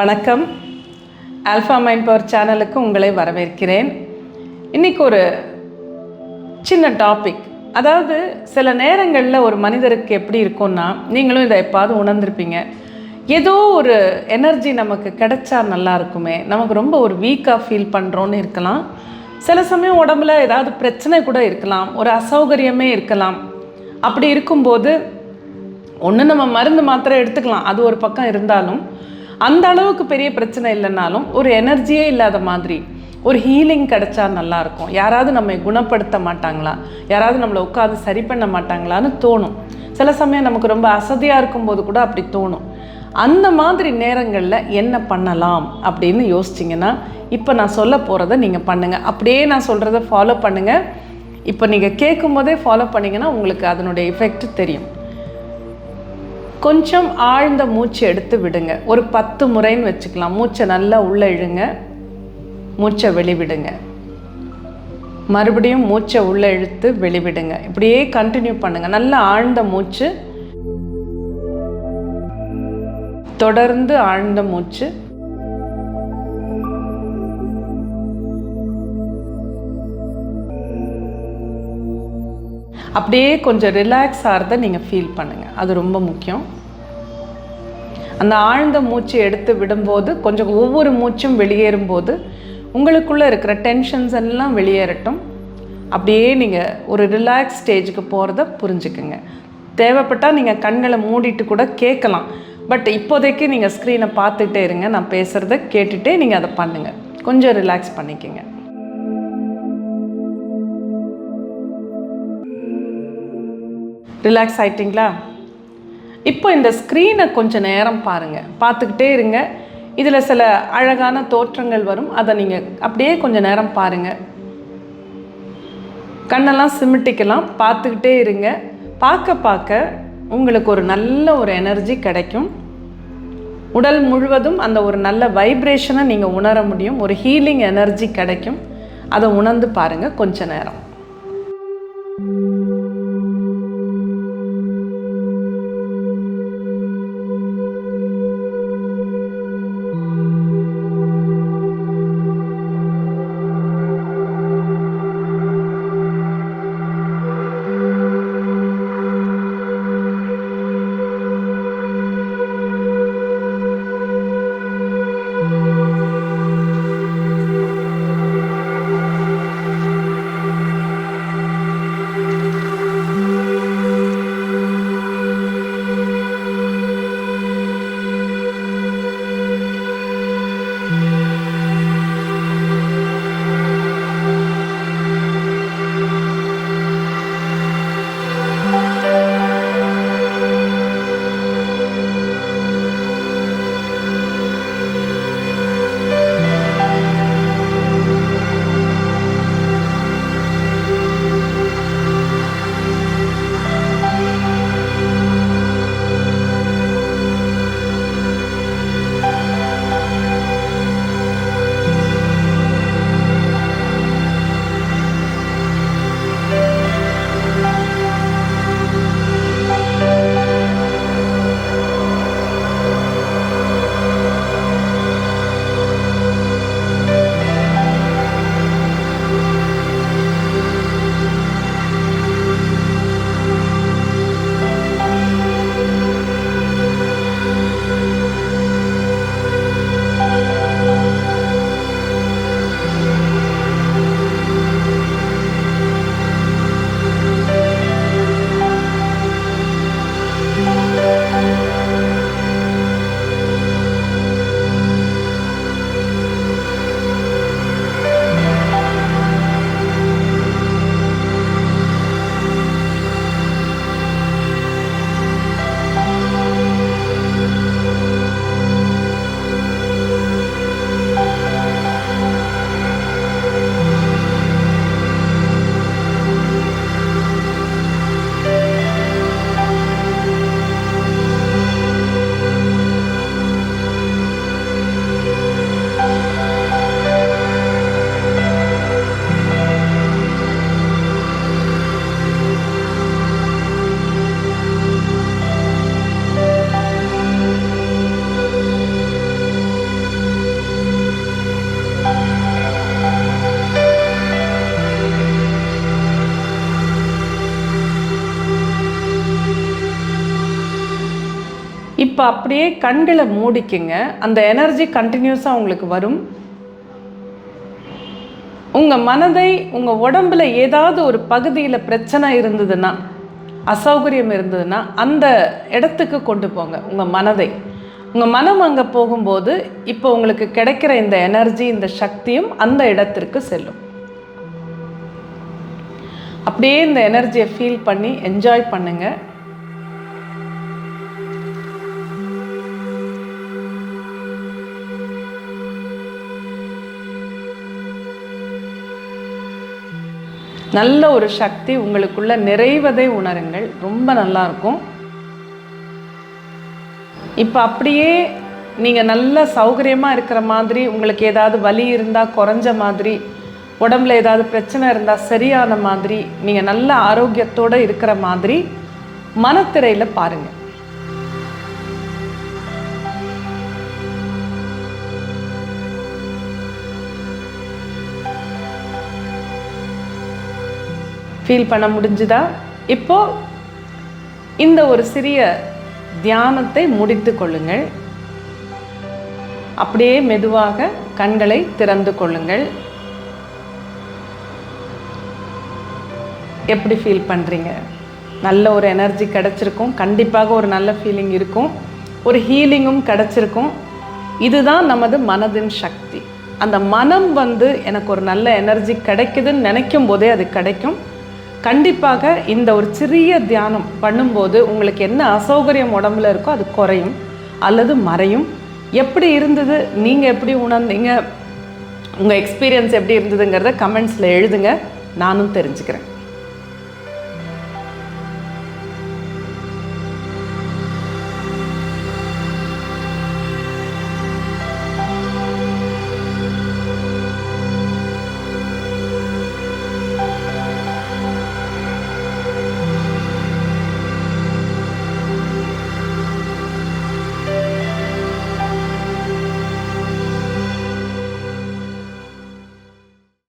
வணக்கம். Alpha mind power சேனலுக்கு உங்களை வரவேற்கிறேன். இன்றைக்கி ஒரு சின்ன டாபிக் அதாவது சில நேரங்களில் ஒரு மனிதருக்கு எப்படி இருக்கும்னா நீங்களும் இதை எப்பாவது உணர்ந்திருப்பீங்க. ஏதோ ஒரு எனர்ஜி நமக்கு கிடைச்சா நல்லா இருக்குமே. நமக்கு ரொம்ப ஒரு வீக்காக ஃபீல் பண்ணுறோன்னு இருக்கலாம். சில சமயம் உடம்புல ஏதாவது பிரச்சனை கூட இருக்கலாம். ஒரு அசௌகரியமே இருக்கலாம். அப்படி இருக்கும்போது ஒன்று நம்ம மருந்து மாத்திரை எடுத்துக்கலாம். அது ஒரு பக்கம் இருந்தாலும் அந்த அளவுக்கு பெரிய பிரச்சனை இல்லைனாலும் ஒரு எனர்ஜியே இல்லாத மாதிரி ஒரு ஹீலிங் கிடைச்சா நல்லாயிருக்கும். யாராவது நம்மை குணப்படுத்த மாட்டாங்களா? யாராவது நம்மளை உட்காந்து சரி பண்ண மாட்டாங்களான்னு தோணும். சில சமயம் நமக்கு ரொம்ப அசதியாக இருக்கும்போது கூட அப்படி தோணும். அந்த மாதிரி நேரங்களில் என்ன பண்ணலாம் அப்படின்னு யோசிச்சிங்கன்னா இப்போ நான் சொல்ல போகிறத நீங்கள் பண்ணுங்கள் அப்படியே நான் சொல்கிறத ஃபாலோ பண்ணுங்கள் இப்போ நீங்கள் கேட்கும் போதே ஃபாலோ பண்ணிங்கன்னா உங்களுக்கு அதனுடைய எஃபெக்ட் தெரியும். கொஞ்சம் ஆழ்ந்த மூச்சு எடுத்து விடுங்க. ஒரு பத்து முறைன்னு வச்சுக்கலாம். மூச்சை நல்லா உள்ளே இழுங்க. மூச்சை வெளிவிடுங்க. மறுபடியும் மூச்சை உள்ளே இழுத்து வெளிவிடுங்க. இப்படியே கண்டினியூ பண்ணுங்கள் நல்லா ஆழ்ந்த மூச்சு. தொடர்ந்து ஆழ்ந்த மூச்சு. அப்படியே கொஞ்சம் ரிலாக்ஸ் ஆகிறத நீங்கள் ஃபீல் பண்ணுங்கள் அது ரொம்ப முக்கியம். அந்த ஆழ்ந்த மூச்சு எடுத்து விடும்போது கொஞ்சம் ஒவ்வொரு மூச்சும் வெளியேறும்போது உங்களுக்குள்ளே இருக்கிற டென்ஷன்ஸ் எல்லாம் வெளியேறட்டும். அப்படியே நீங்கள் ஒரு ரிலாக்ஸ் ஸ்டேஜுக்கு போகிறத புரிஞ்சுக்குங்க. தேவைப்பட்டால் நீங்கள் கண்களை மூடிட்டு கூட கேட்கலாம். பட் இப்போதைக்கு நீங்கள் ஸ்க்ரீனை பார்த்துட்டே இருங்க. நான் பேசுகிறத கேட்டுகிட்டே நீங்கள் அதை பண்ணுங்கள் கொஞ்சம் ரிலாக்ஸ் பண்ணிக்கோங்க. ரிலாக்ஸ் ஆயிட்டிங்களா? இப்போ இந்த ஸ்க்ரீனை கொஞ்சம் நேரம் பாருங்கள் பார்த்துக்கிட்டே இருங்க. இதில் சில அழகான தோற்றங்கள் வரும். அதை நீங்கள் அப்படியே கொஞ்சம் நேரம் பாருங்கள் கண்ணெல்லாம் சிமிட்டிக்கலாம். பார்த்துக்கிட்டே இருங்க. பார்க்க பார்க்க உங்களுக்கு ஒரு நல்ல ஒரு எனர்ஜி கிடைக்கும். உடல் முழுவதும் அந்த ஒரு நல்ல வைப்ரேஷனை நீங்கள் உணர முடியும். ஒரு ஹீலிங் எனர்ஜி கிடைக்கும். அதை உணர்ந்து பாருங்கள் கொஞ்ச நேரம். இப்போ அப்படியே கண்களை மூடிக்குங்க. அந்த எனர்ஜி கண்டினியூஸாக உங்களுக்கு வரும். உங்கள் மனதை உங்கள் உடம்பில் ஏதாவது ஒரு பகுதியில் பிரச்சனை இருந்ததுன்னா அசௌகரியம் இருந்ததுன்னா அந்த இடத்துக்கு கொண்டு போங்க உங்கள் மனதை. உங்கள் மனம் அங்கே போகும்போது இப்போ உங்களுக்கு கிடைக்கிற இந்த எனர்ஜி இந்த சக்தியும் அந்த இடத்திற்கு செல்லும். அப்படியே இந்த எனர்ஜியை ஃபீல் பண்ணி என்ஜாய் பண்ணுங்கள் நல்ல ஒரு சக்தி உங்களுக்குள்ள நிறைவதை உணருங்கள். ரொம்ப நல்லா இருக்கும் இப்போ அப்படியே நீங்கள் நல்ல சௌகரியமாக இருக்கிற மாதிரி உங்களுக்கு ஏதாவது வலி இருந்தால் குறைஞ்ச மாதிரி உடம்புல ஏதாவது பிரச்சனை இருந்தால் சரியான மாதிரி நீங்கள் நல்ல ஆரோக்கியத்தோடு இருக்கிற மாதிரி மனத்திரையில் பாருங்கள் ஃபீல் பண்ண முடிஞ்சுதா? இப்போ இந்த ஒரு சிறிய தியானத்தை முடித்து கொள்ளுங்கள். அப்படியே மெதுவாக கண்களை திறந்து கொள்ளுங்கள். எப்படி ஃபீல் பண்ணுறீங்க நல்ல ஒரு எனர்ஜி கிடச்சிருக்கும். கண்டிப்பாக ஒரு நல்ல ஃபீலிங் இருக்கும். ஒரு ஹீலிங்கும் கிடச்சிருக்கும். இதுதான் நமது மனதின் சக்தி. அந்த மனம் வந்து எனக்கு ஒரு நல்ல எனர்ஜி கிடைக்குதுன்னு நினைக்கும் போதே அது கிடைக்கும். கண்டிப்பாக இந்த ஒரு சிறிய தியானம் பண்ணும்போது உங்களுக்கு என்ன அசௌகரியம் உடம்புல இருக்கோ அது குறையும் அல்லது மறையும். எப்படி இருந்தது? நீங்கள் எப்படி உணர்ந்தீங்க? உங்கள் எக்ஸ்பீரியன்ஸ் எப்படி இருந்ததுங்கிறத கமெண்ட்ஸில் எழுதுங்க. நானும் தெரிஞ்சுக்கிறேன்.